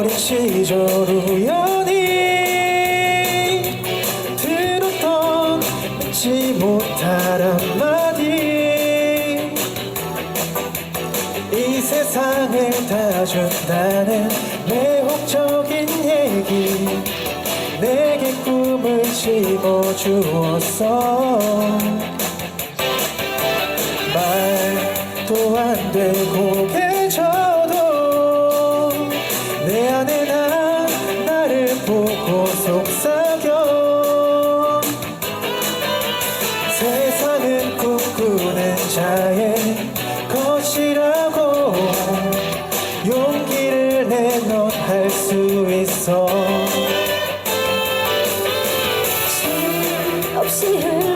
시절 우연히 들었던 잊지 못할 한마디. 이 세상을 다 준다는 매혹적인 얘기 내게 꿈을 심어주었어. 말도 안 되고 보고 속삭여 세상은 꿈꾸는 자의 것이라고 용기를 내넌할 수 있어. 없이 흘러